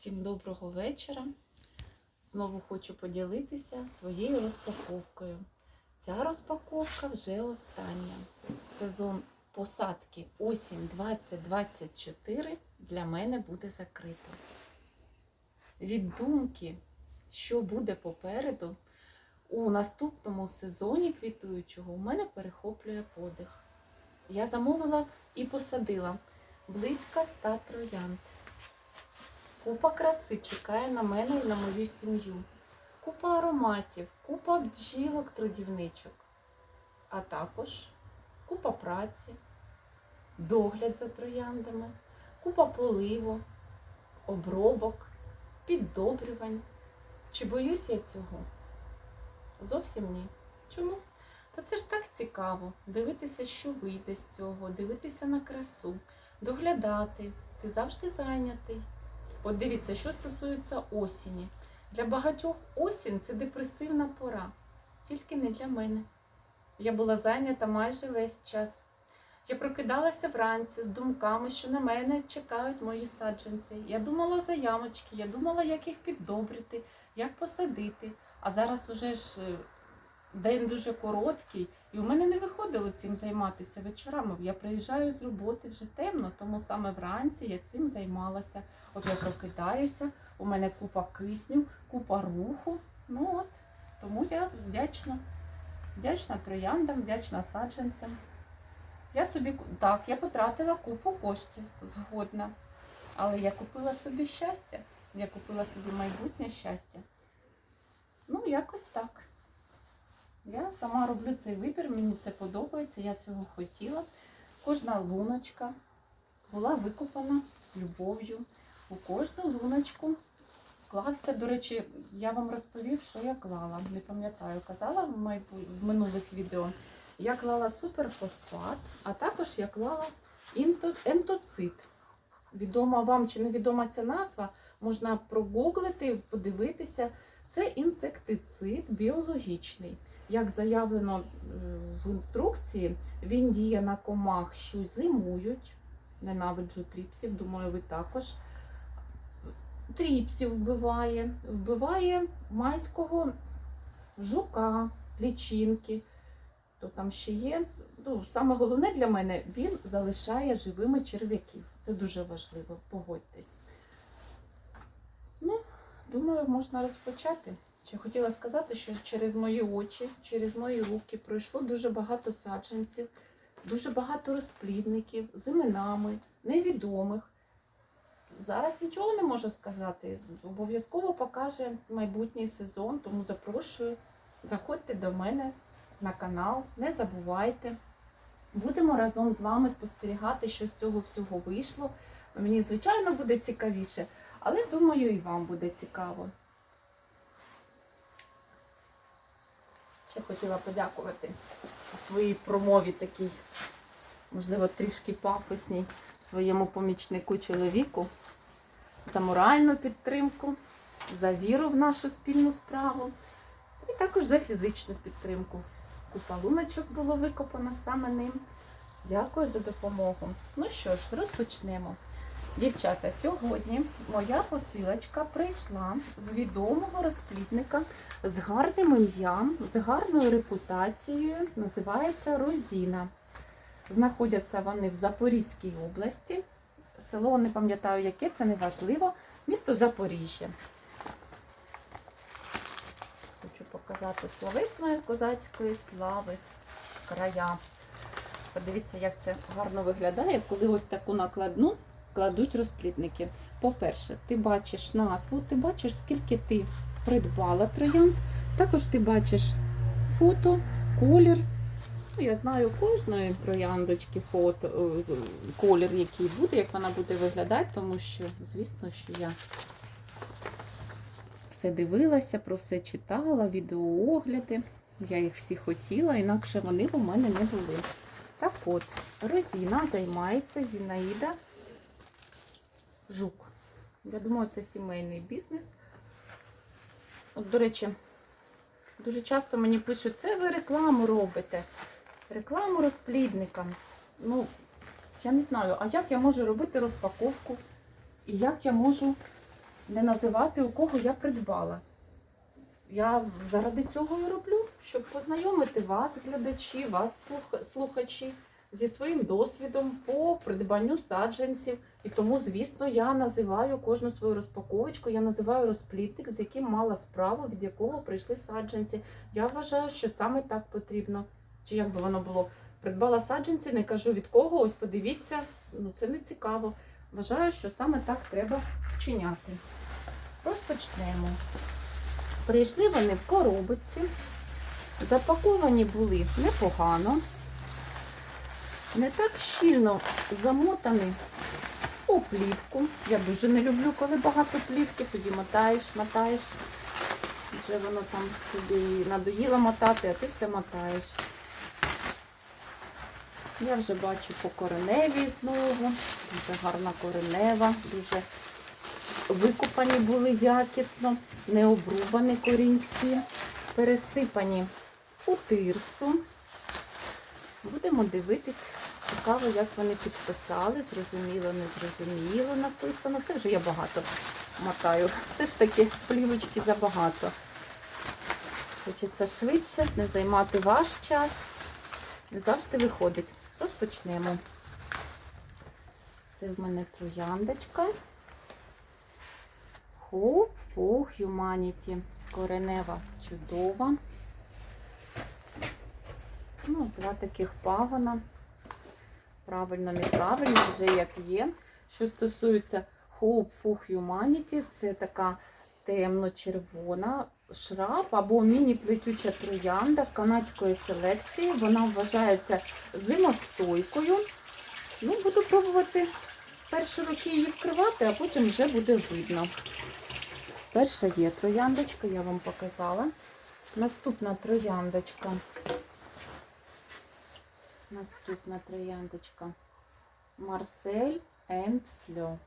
Всім доброго вечора. Знову хочу поділитися своєю розпаковкою. Ця розпаковка вже остання. Сезон посадки осінь 2024 для мене буде закрито. Від думки, що буде попереду, у наступному сезоні квітуючого у мене перехоплює подих. Я замовила і посадила близько 100 троянд. Купа краси чекає на мене і на мою сім'ю. Купа ароматів, купа бджілок трудівничок, а також купа праці, догляд за трояндами, купа поливу, обробок, піддобрювань. Чи боюсь я цього? Зовсім ні. Чому? Та це ж так цікаво дивитися, що вийде з цього, дивитися на красу, доглядати. Ти завжди зайнятий. От дивіться, що стосується осені. Для багатьох осінь це депресивна пора, тільки не для мене. Я була зайнята майже весь час. Я прокидалася вранці з думками, що на мене чекають мої саджанці. Я думала за ямочки, я думала, як їх піддобрити, як посадити. А зараз уже ж е, день дуже короткий, і у мене не виходило цим займатися вечорами. Я приїжджаю з роботи вже темно, тому саме вранці я цим займалася. От я прокидаюся, у мене купа кисню, купа руху. Ну от, тому я вдячна. Вдячна трояндам, вдячна саджанцям. Я собі так, я потратила купу коштів згодна. Але я купила собі щастя. Я купила собі майбутнє щастя. Ну, якось так. Я сама роблю цей вибір, мені це подобається, я цього хотіла. Кожна луночка була викопана з любов'ю. У кожну луночку клався, до речі, я вам розповів, що я клала. Не пам'ятаю, казала в, майбу... в минулих відео. Я клала суперфосфат, а також я клала ентоцит. Відома вам чи невідома ця назва, можна прогуглити, подивитися. Це інсектицид біологічний. Як заявлено е, в інструкції, він діє на комах, що зимують. Ненавиджу тріпсів, думаю, ви також. Тріпсів вбиває, вбиває майського жука, лічинки. То там ще є. Ну, саме головне для мене, він залишає живими черв'яків. Це дуже важливо, погодьтесь. Ну, думаю, можна розпочати. Ще хотіла сказати, що через мої очі, через мої руки пройшло дуже багато саджанців, дуже багато розплідників з іменами, невідомих. Зараз нічого не можу сказати. Обов'язково покаже майбутній сезон, тому запрошую. Заходьте до мене на канал, не забувайте. Будемо разом з вами спостерігати, що з цього всього вийшло. Мені, звичайно, буде цікавіше, але думаю, і вам буде цікаво. Ще хотіла подякувати у своїй промові такій, можливо, трішки пафосній своєму помічнику чоловіку за моральну підтримку, за віру в нашу спільну справу і також за фізичну підтримку. Купа луночок було викопано саме ним. Дякую за допомогу. Ну що ж, розпочнемо. Дівчата, сьогодні моя посилочка прийшла з відомого розплідника з гарним ім'ям, з гарною репутацією. Називається Розіна. Знаходяться вони в Запорізькій області. Село не пам'ятаю яке, це не важливо. Місто Запоріжжя. Хочу показати славетної козацької слави края. Подивіться, як це гарно виглядає, коли ось таку накладну кладуть розплідники. По-перше, ти бачиш назву, ти бачиш, скільки ти придбала троянд. Також ти бачиш фото, колір. Ну, я знаю кожної трояндочки фото, е, колір, який буде, як вона буде виглядати, тому що, звісно, що я все дивилася, про все читала, відеоогляди. Я їх всі хотіла, інакше вони в мене не були. Так от, Розіна займається Зінаїда Жук. Я думаю, це сімейний бізнес. От, до речі, дуже часто мені пишуть, це ви рекламу робите. Рекламу розплідникам. Ну, я не знаю, а як я можу робити розпаковку? І як я можу не називати, у кого я придбала. Я заради цього і роблю, щоб познайомити вас, глядачі, вас, слухачі, зі своїм досвідом по придбанню саджанців. І тому, звісно, я називаю кожну свою розпаковочку, я називаю розплідник, з яким мала справу, від якого прийшли саджанці. Я вважаю, що саме так потрібно. Чи як би воно було? Придбала саджанці, не кажу від кого, ось подивіться, ну це не цікаво. Вважаю, що саме так треба вчиняти. Розпочнемо. Прийшли вони в коробочці, запаковані були непогано, не так щільно замотані у плівку. Я дуже не люблю, коли багато плівки, тоді мотаєш, мотаєш. Вже воно там тобі надоїло мотати, а ти все мотаєш. Я вже бачу по кореневі знову. Дуже гарна коренева, дуже викопані були якісно, не обрубані корінці, пересипані у тирсу. Будемо дивитись, цікаво, як вони підписали, зрозуміло, не зрозуміло написано. Це вже я багато мотаю. Все ж таки плівочки забагато. Хочеться швидше, не займати ваш час. Не завжди виходить. Розпочнемо. Це в мене трояндочка. Hope for Humanity. Коренева чудова. Ну, два таких пагона. Правильно, неправильно, вже як є. Що стосується Hope for Humanity, це така темно-червона шраб або міні-плетюча троянда канадської селекції. Вона вважається зимостойкою. Ну, буду пробувати перші роки її вкривати, а потім вже буде видно. Перша є трояндочка, я вам показала. Наступна трояндочка. Наступна трояндочка. Марсель and Фльо.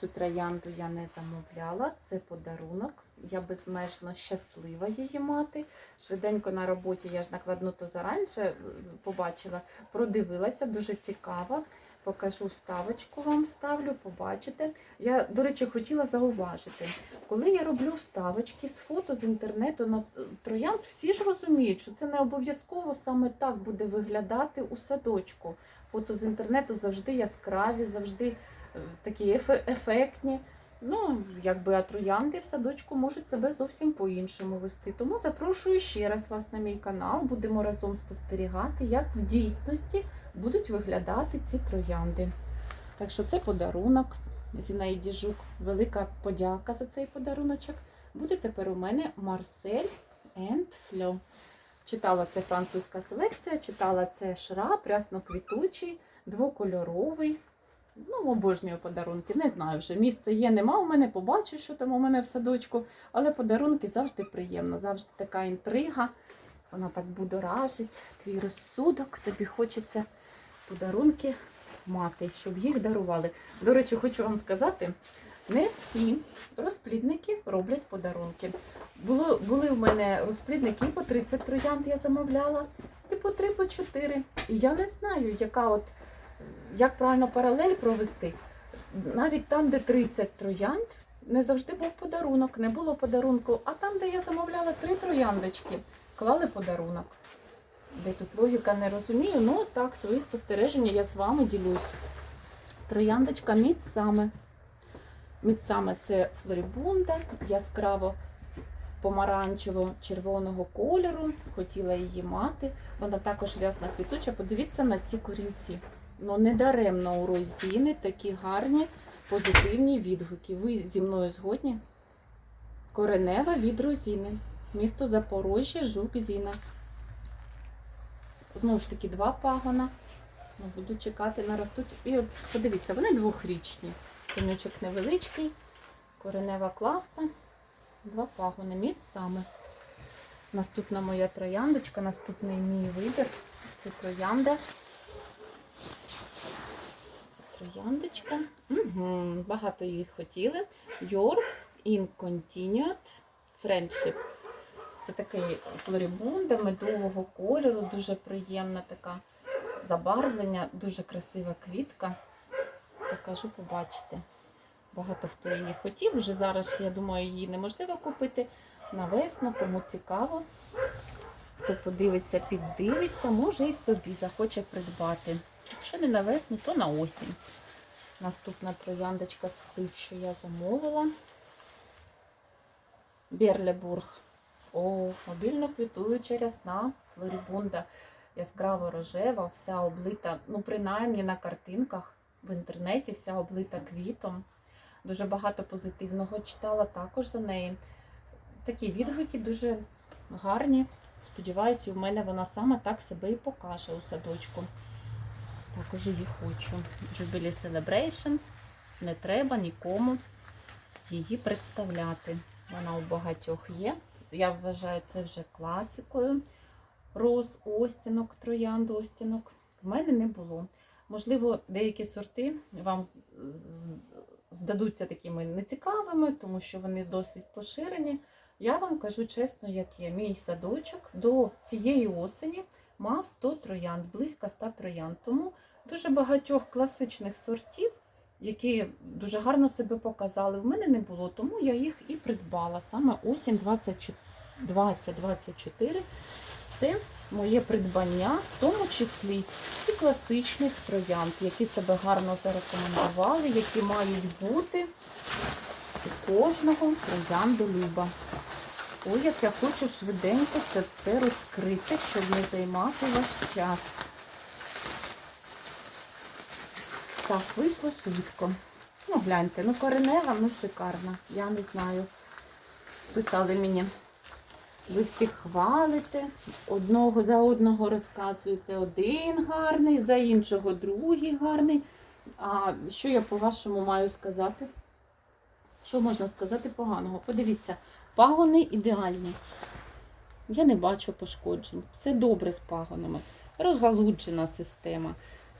Цю троянду я не замовляла, це подарунок. Я безмежно щаслива її мати. Швиденько на роботі я ж накладну то заранше е, побачила, продивилася, дуже цікава. Покажу вставочку вам вставлю, побачите. Я, до речі, хотіла зауважити, коли я роблю вставочки з фото з інтернету на е, троянд, всі ж розуміють, що це не обов'язково саме так буде виглядати у садочку. Фото з інтернету завжди яскраві, завжди е, такі ефектні. Ну, якби а троянди в садочку можуть себе зовсім по-іншому вести. Тому запрошую ще раз вас на мій канал. Будемо разом спостерігати, як в дійсності будуть виглядати ці троянди. Так що це подарунок Зінаїді Жук. Велика подяка за цей подаруночок. Буде тепер у мене Марсель and Фльо. Читала це французька селекція, читала це шраб, рясно-квітучий, двокольоровий. Ну, обожнюю подарунки. Не знаю вже. Місце є, нема у мене, побачу, що там у мене в садочку. Але подарунки завжди приємно, завжди така інтрига. Вона так будоражить, твій розсудок, тобі хочеться подарунки мати, щоб їх дарували. До речі, хочу вам сказати, не всі розплідники роблять подарунки. Було, були в мене розплідники і по 30 троянд я замовляла, і по 3, по 4. І я не знаю, яка от, як правильно паралель провести. Навіть там, де 30 троянд, не завжди був подарунок, не було подарунку. А там, де я замовляла три трояндочки, клали подарунок. Де тут логіка не розумію, ну так, свої спостереження я з вами ділюсь. Трояндочка Мідсаме. Мідсаме це флорібунда, яскраво помаранчево-червоного кольору. Хотіла її мати. Вона також рясна квітуча. Подивіться на ці корінці. Ну, не даремно у розіни такі гарні позитивні відгуки. Ви зі мною згодні? Коренева від розіни. Місто Запорожжя, Жук Зіна. Знову ж таки, два пагона. Ну, буду чекати, наростуть. І от подивіться, вони двохрічні. Конючок невеличкий, коренева класна. Два пагони, мід саме. Наступна моя трояндочка, наступний мій вибір. Це троянда. Це трояндочка. Угу, багато їх хотіли. Yours in continued friendship. Це такий флорібунда медового кольору, дуже приємна така забарвлення, дуже красива квітка. Покажу, побачите. Багато хто її хотів. Вже зараз, я думаю, її неможливо купити на весну, кому цікаво. Хто подивиться, піддивиться, може і собі захоче придбати. Якщо не на весну, то на осінь. Наступна трояндочка з тих, що я замовила. Берлебург. О, мобільно квітуюча рясна флорібунда. Яскраво рожева, вся облита, ну, принаймні на картинках в інтернеті, вся облита квітом. Дуже багато позитивного читала також за неї. Такі відгуки дуже гарні. Сподіваюся, у мене вона саме так себе і покаже у садочку. Також її хочу. Jubilee Celebration. Не треба нікому її представляти. Вона у багатьох є. Я вважаю це вже класикою. Роз, остінок, троянд, остінок. В мене не було. Можливо, деякі сорти вам здадуться такими нецікавими, тому що вони досить поширені. Я вам кажу чесно, як є. Мій садочок до цієї осені мав 100 троянд, близько 100 троянд. Тому дуже багатьох класичних сортів, які дуже гарно себе показали, в мене не було, тому я їх і придбала. Саме осінь 2024. Це моє придбання, в тому числі і класичних троянд, які себе гарно зарекомендували, які мають бути у кожного трояндолюба. Ой, як я хочу швиденько це все розкрити, щоб не займати ваш час. Так, вийшло швидко. Ну, гляньте, ну коренева, ну шикарна. Я не знаю. Писали мені. Ви всіх хвалите, одного за одного розказуєте один гарний, за іншого другий гарний. А що я по-вашому маю сказати? Що можна сказати поганого? Подивіться, пагони ідеальні. Я не бачу пошкоджень. Все добре з пагонами. Розгалуджена система.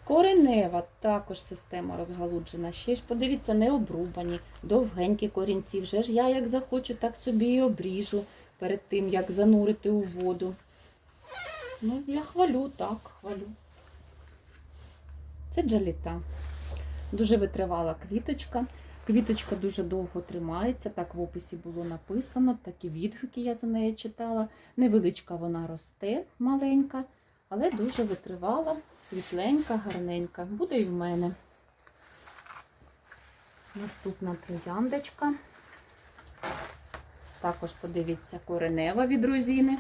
Коренева також система розгалуджена. Ще ж подивіться, не обрубані, довгенькі корінці. Вже ж я як захочу, так собі і обріжу перед тим, як занурити у воду. Ну, я хвалю, так, хвалю. Це джаліта. Дуже витривала квіточка. Квіточка дуже довго тримається, так в описі було написано, такі відгуки я за нею читала. Невеличка вона росте, маленька, але дуже витривала, світленька, гарненька. Буде і в мене. Наступна трояндочка. Також подивіться коренева від розіни.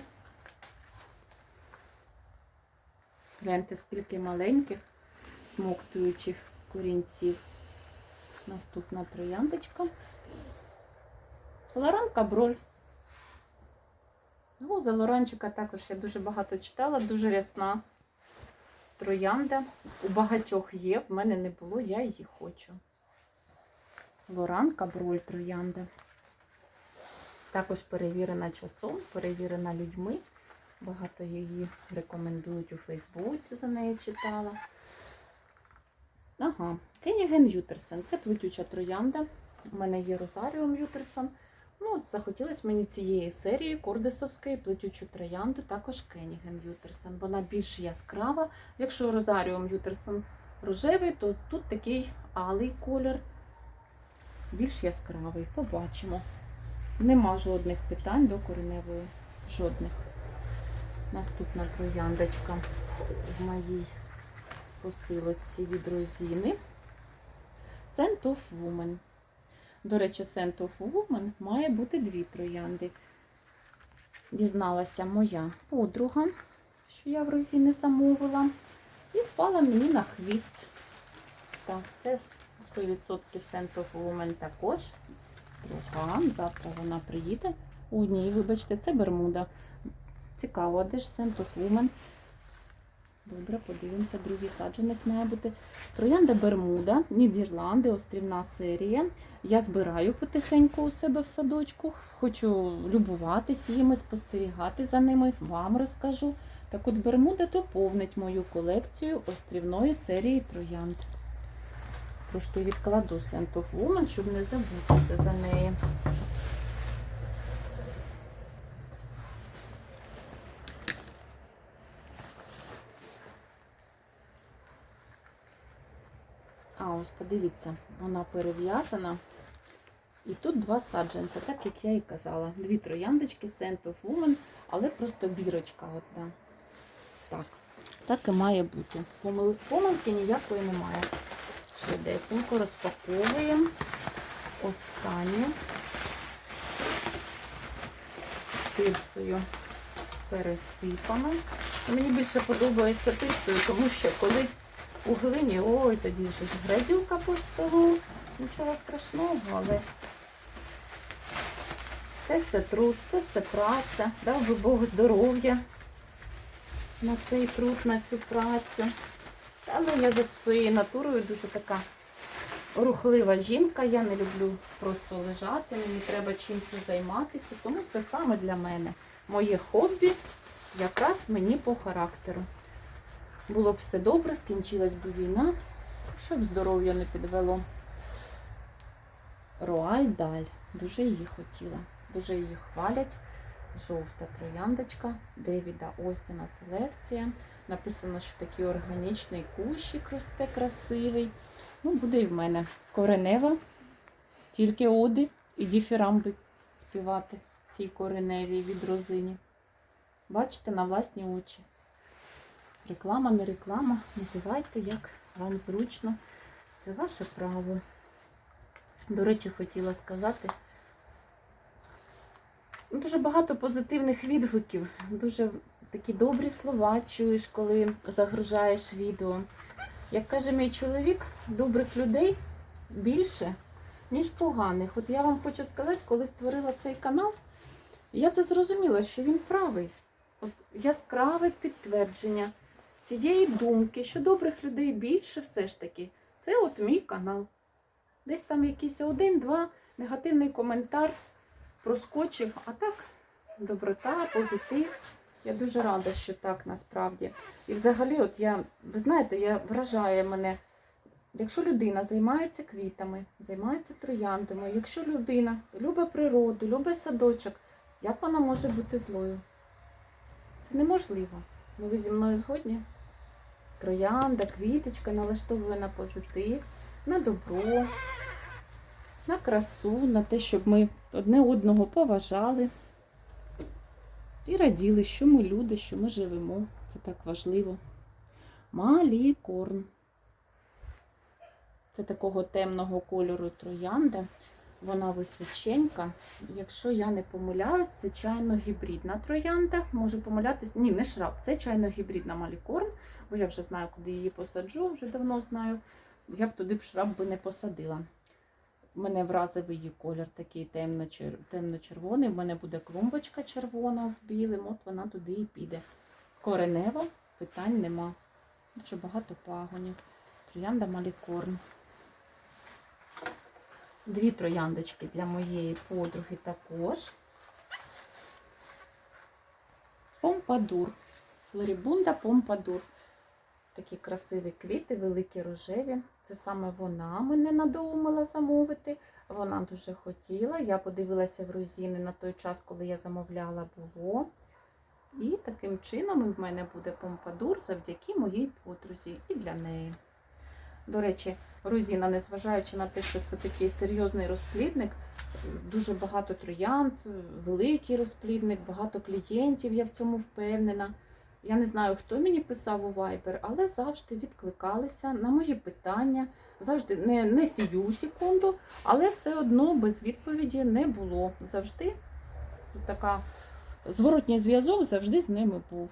Гляньте, скільки маленьких смоктуючих корінців. Наступна трояндочка. Лоранка броль. Ну, за лоранчика також я дуже багато читала, дуже рясна троянда. У багатьох є, в мене не було, я її хочу. Лоранка броль троянда. Також перевірена часом, перевірена людьми. Багато її рекомендують у Фейсбуці, за неї читала. Ага, Кенніген Ютерсен. Це плетюча троянда. У мене є Розаріум Ютерсен. Ну, захотілося мені цієї серії Кордесовської плетючу троянду, також Кенніген Ютерсен. Вона більш яскрава. Якщо Розаріум Ютерсен рожевий, то тут такий алий колір, більш яскравий. Побачимо. Нема жодних питань до кореневої. Жодних. Наступна трояндочка в моїй посилочці від розіни. Scent of Woman. До речі, Scent of Woman має бути дві троянди. Дізналася моя подруга, що я в розіни замовила, і впала мені на хвіст. Так, це 100% Scent of Woman також. Друга. Завтра вона приїде. У ні, вибачте, це Бермуда. Цікаво, де ж of Добре, подивимося, другий саджанець має бути. Троянда Бермуда, Нідерланди, острівна серія. Я збираю потихеньку у себе в садочку. Хочу любуватись їми, спостерігати за ними, вам розкажу. Так от Бермуда доповнить мою колекцію острівної серії троянд. Трошки відкладу Scent of Woman, щоб не забутися за неї. А ось подивіться, вона перев'язана. І тут два саджанця, так як я і казала. Дві трояндочки Scent of Woman, але просто бірочка одна. Так, так і має бути. Помилки ніякої немає. Швидесенько розпаковуємо. Останнє. Тирсою пересипано. Мені більше подобається тирсою, тому що коли у глині, ой, тоді вже ж грязюка по столу. Нічого страшного, але це все труд, це все праця. Дав би Бог здоров'я на цей труд, на цю працю. Але я за своєю натурою дуже така рухлива жінка. Я не люблю просто лежати, мені треба чимось займатися. Тому це саме для мене. Моє хобі якраз мені по характеру. Було б все добре, скінчилась би війна, щоб здоров'я не підвело. Роаль Даль. Дуже її хотіла. Дуже її хвалять. Жовта трояндочка Девіда Остіна селекція. Написано, що такий органічний кущик росте красивий. Ну, буде і в мене коренева, тільки оди і діфірамби співати цій кореневій від розині. Бачите на власні очі. Реклама, не реклама. Називайте, як вам зручно. Це ваше право. До речі, хотіла сказати. Ну, Дуже багато позитивних відгуків, дуже такі добрі слова чуєш, коли загружаєш відео. Як каже мій чоловік, добрих людей більше, ніж поганих. От я вам хочу сказати, коли створила цей канал, я це зрозуміла, що він правий. От яскраве підтвердження цієї думки, що добрих людей більше все ж таки. Це от мій канал. Десь там якийсь один-два негативний коментар проскочив, а так доброта, позитив. Я дуже рада, що так насправді. І взагалі, от я, ви знаєте, я вражає мене, якщо людина займається квітами, займається трояндами, якщо людина любить природу, любить садочок, як вона може бути злою? Це неможливо. Ну, ви зі мною згодні? Троянда, квіточка налаштовує на позитив, на добро, на красу, на те, щоб ми одне одного поважали і раділи, що ми люди, що ми живемо. Це так важливо. Малікорн. Це такого темного кольору троянда. Вона височенька. Якщо я не помиляюсь, це чайно-гібридна троянда. Можу помилятись. Ні, не шраб, це чайно-гібридна малікорн, бо я вже знаю, куди її посаджу, вже давно знаю. Я б туди б шраб би не посадила. Мене вразив її колір такий темно-чер- темно-червоний. В мене буде клумбочка червона з білим, от вона туди і піде. Коренева, питань нема. Дуже багато пагонів. Троянда малікорн. Дві трояндочки для моєї подруги також. Помпадур. Флорібунда Помпадур. Такі красиві квіти, великі рожеві. Це саме вона мене надоумила замовити. Вона дуже хотіла. Я подивилася в розіни на той час, коли я замовляла було. І таким чином і в мене буде помпадур завдяки моїй подрузі і для неї. До речі, Розіна, незважаючи на те, що це такий серйозний розплідник, дуже багато троянд, великий розплідник, багато клієнтів, я в цьому впевнена. Я не знаю, хто мені писав у Viber, але завжди відкликалися на мої питання. Завжди не, не сію секунду, але все одно без відповіді не було. Завжди така зворотній зв'язок завжди з ними був.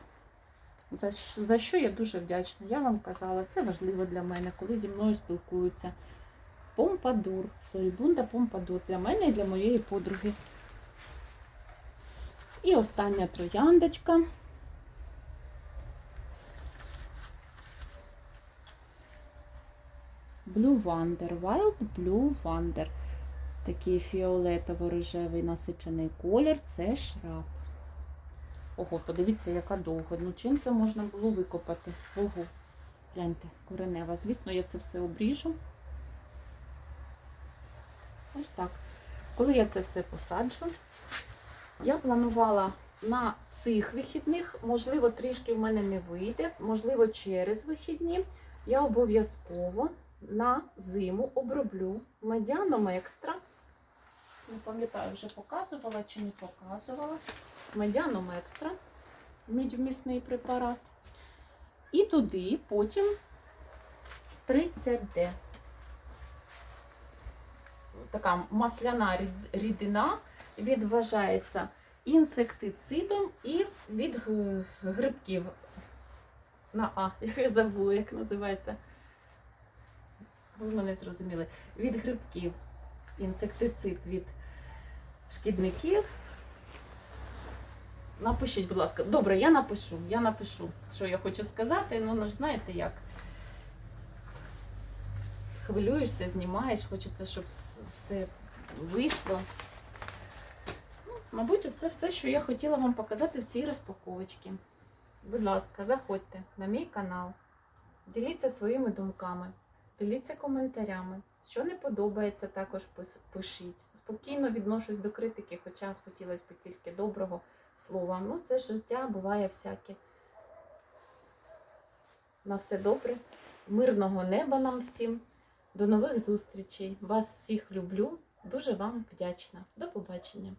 За що, за що я дуже вдячна. Я вам казала, це важливо для мене, коли зі мною спілкуються. Помпадур, Флорібунда Помпадур для мене і для моєї подруги. І остання трояндочка. Blue Wonder, Wild Blue Wonder. Такий фіолетово-рожевий насичений колір це шраб. Ого, подивіться, яка довга. Ну чим це можна було викопати? Ого, гляньте, коренева. Звісно, я це все обріжу. Ось так. Коли я це все посаджу, я планувала на цих вихідних, можливо, трішки в мене не вийде, можливо, через вихідні. Я обов'язково на зиму оброблю медіаном екстра Не пам'ятаю, вже показувала чи не показувала. Медіаном екстра, мідьмісний препарат. І туди потім 30D. Така масляна рідина відважається інсектицидом і від грибків. На А, я забула, як називається. Ви мене зрозуміли. Від грибків. Інсектицид від шкідників. Напишіть, будь ласка. Добре, я напишу. Я напишу, що я хочу сказати. Ну, ну ж знаєте як. Хвилюєшся, знімаєш, хочеться, щоб все вийшло. Ну, мабуть, це все, що я хотіла вам показати в цій розпаковочці. Будь ласка, заходьте на мій канал, діліться своїми думками, діліться коментарями. Що не подобається, також пишіть. Спокійно відношусь до критики, хоча хотілося б тільки доброго слова. Ну, це ж життя буває всяке. На все добре. Мирного неба нам всім. До нових зустрічей. Вас всіх люблю. Дуже вам вдячна. До побачення.